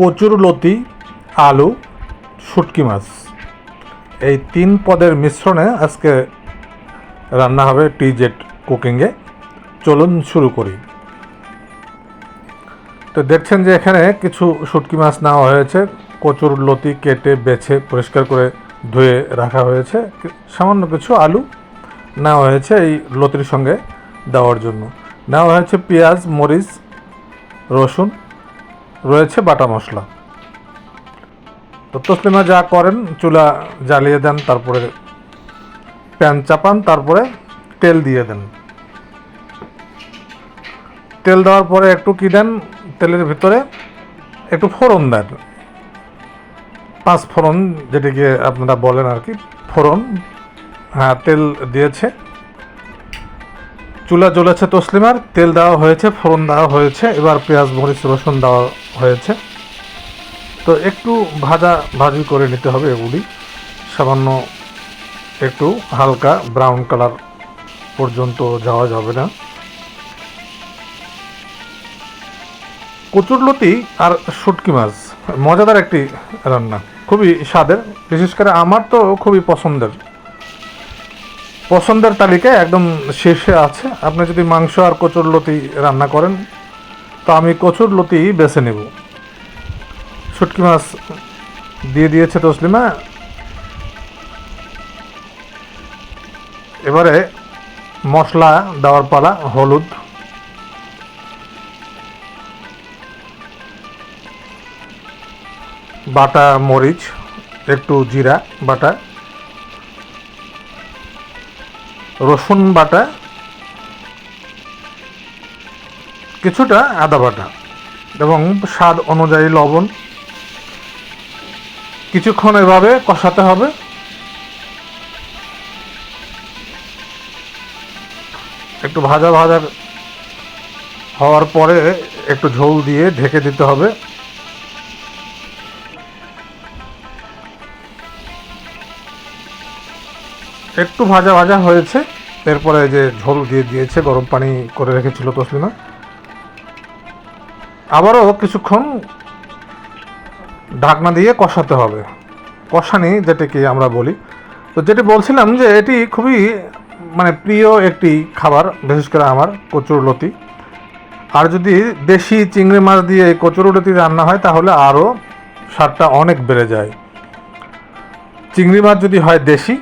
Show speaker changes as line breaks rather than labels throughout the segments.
কচুর লতি, আলু, শুটকি মাছ। এই তিন পদের মিশ্রণে আজকে রান্না হবে টি জেড কুকিংয়ে চলুন শুরু করি। তো দেখছেন যে এখানে কিছু শুটকি মাছ নেওয়া হয়েছে। কচুর লতি কেটে, বেছে, পরিষ্কার করে ধুয়ে রাখা হয়েছে। সামান্য কিছু আলু নেওয়া হয়েছে এই লতির সঙ্গে দেওয়ার জন্য। নেওয়া হয়েছে পেঁয়াজ, মরিচ, রসুন রয়েছে বাটা মশলা। তো তসলিমা যা করেন, চুলা জ্বালিয়ে দেন, তারপরে প্যান চাপান, তারপরে তেল দিয়ে দেন। তেল দেওয়ার পরে একটু কি দেন, তেলের ভিতরে একটু ফোড়ন দেন। পাঁচ ফোড়ন, যেটিকে আপনারা বলেন আর কি, ফোড়ন। হ্যাঁ তেল দিয়েছে। চুলা জ্বলেছে তসলিমার, তেল দেওয়া হয়েছে, ফোড়ন দেওয়া হয়েছে। এবার পেঁয়াজ, মরিচ, রসুন দেওয়া হয়েছে। তো একটু ভাজা ভাজি করে নিতে হবে এগুলি। সামান্য একটু হালকা ব্রাউন কালার পর্যন্ত যাওয়া যাবে না। কচুরলতি আর শুটকি মাছ, মজাদার একটি রান্না। খুবই স্বাদের, বিশেষ করে আমার তো খুবই পছন্দের। পছন্দের তালিকায় একদম শীর্ষে আছে। আপনি যদি মাংস আর কচুরলতি রান্না করেন, তো আমি কচুরলতি বেছে নেব। শুটকি মাছ দিয়ে দিয়েছে তসলিমা এবারে মশলা দেওয়ার পালা, হলুদ। বাটা, মরিচ, একটু জিরা বাটা। রসুন বাটা। কিছুটা আদা বাটা। এবং স্বাদ অনুযায়ী লবণ। কিছুক্ষণ এভাবে কষাতে হবে। একটু ভাজা ভাজা হওয়ার পরে একটু ঝোল দিয়ে ঢেকে দিতে হবে। একটু ভাজা ভাজা হয়েছে। এরপরে যে ঝোল দিয়ে দিয়েছে, গরম পানি করে রেখেছিল তসলিমা। আবারও কিছুক্ষণ ঢাকনা দিয়ে কষাতে হবে। কষানি যেটাকে আমরা বলি। তো যেটি বলছিলাম যে এটি খুবই মানে প্রিয় একটি খাবার, বিশেষ করে আমার কচুরলতি আর যদি দেশি চিংড়ি মাছ দিয়ে এই কচুরলতি রান্না হয়, তাহলে আরও স্বাদটা অনেক বেড়ে যায়। চিংড়ি মাছ যদি হয় দেশি,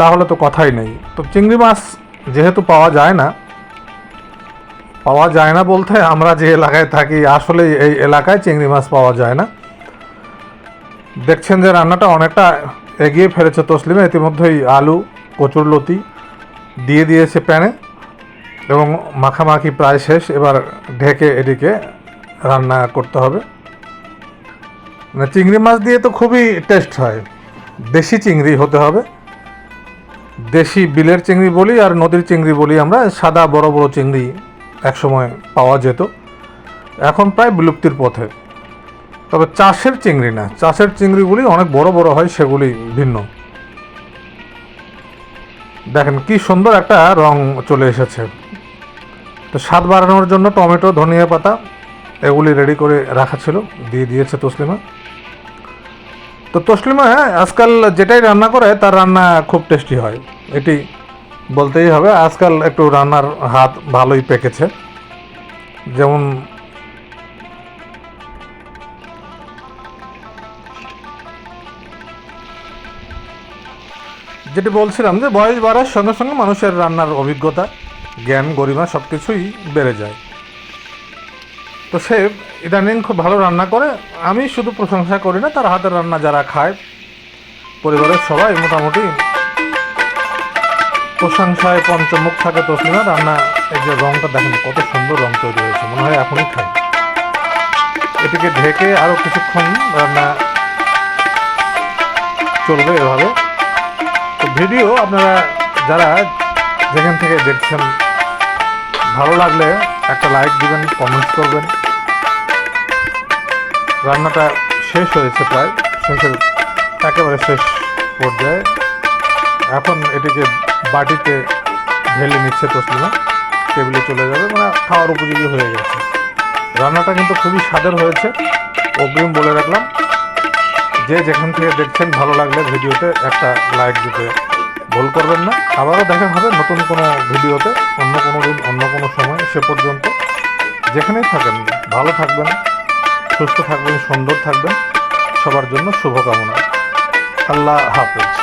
তাহলে তো কথাই নেই। তো চিংড়ি মাছ যেহেতু পাওয়া যায় না পাওয়া যায় না বলতে আমরা যে এলাকায় থাকি আসলে এই এলাকায় চিংড়ি মাছ পাওয়া যায় না। দেখছেন যে রান্নাটা অনেকটা এগিয়ে ফেলেছে তসলিমে, ইতিমধ্যেই আলু, কচুর লতি দিয়ে দিয়েছে প্যানে এবং মাখামাখি প্রায় শেষ। এবার ঢেকে এটিকে রান্না করতে হবে। মানে চিংড়ি মাছ দিয়ে তো খুবই টেস্ট হয়। দেশি চিংড়ি হতে হবে। দেশি বিলের চিংড়ি বলি আর নদীর চিংড়ি বলি আমরা সাদা বড় বড় চিংড়ি একসময় পাওয়া যেত। এখন প্রায় বিলুপ্তির পথে। তবে চাষের চিংড়ি না। চাষের চিংড়িগুলি অনেক বড় বড় হয়, সেগুলি ভিন্ন। দেখেন কি সুন্দর একটা রং চলে এসেছে। তো স্বাদ বাড়ানোর জন্য টমেটো, ধনিয়া পাতা এগুলি রেডি করে রাখা ছিল। দিয়ে দিয়েছে তসলিমা। তো তসলিমা আজকাল যেটাই রান্না করে, তার রান্না খুব টেস্টি হয়। এটি বলতেই হবে, আজকাল একটু রান্নার হাত ভালোই পেকেছে। যেমন যেটি বলছিলাম যে, বয়স বাড়ার সঙ্গে সঙ্গে মানুষের রান্নার অভিজ্ঞতা, জ্ঞান, গরিমা সব কিছুই বেড়ে যায়। তো সে ইদানিং খুব ভালো রান্না করে, আমি শুধু প্রশংসা করি না, তার হাতের রান্না যারা খায়, পরিবারের সবাই মোটামুটি প্রশংসায় পঞ্চমুখ থাকে তসলিমা রান্না এই যে রংটা দেখেন কত সুন্দর রং তৈরি হয়েছে, মনে হয় এখনই খাই। এটিকে ঢেকে আরও কিছুক্ষণ রান্না চলবে এভাবে। তো ভিডিও আপনারা যারা যেখান থেকে দেখছেন, ভালো লাগলে একটা লাইক দিবেন কমেন্ট করবেন। রান্নাটা শেষ হয়েছে প্রায়, শেষের একেবারে শেষ পর্যায়ে। এখন এটিকে বাটিতে ঢেলে নিচ্ছে তসলিমা। টেবিলে চলে যাবে মানে খাওয়ার উপযোগী হয়ে গেছে। রান্নাটা কিন্তু খুবই স্বাদের হয়েছে। অগ্রিম বলে রাখলাম, যে যেখান থেকে দেখছেন ভালো লাগলে ভিডিওতে একটা লাইক দিতে ভুল করবেন না। আবারও দেখা হবে নতুন কোনো ভিডিওতে, অন্য কোনো দিন, অন্য কোনো সময়, সে পর্যন্ত। যেখানেই থাকেন, ভালো থাকবেন, সুস্থ থাকবেন, সুন্দর থাকবেন। সবার জন্য শুভকামনা। আল্লাহ হাফেজ।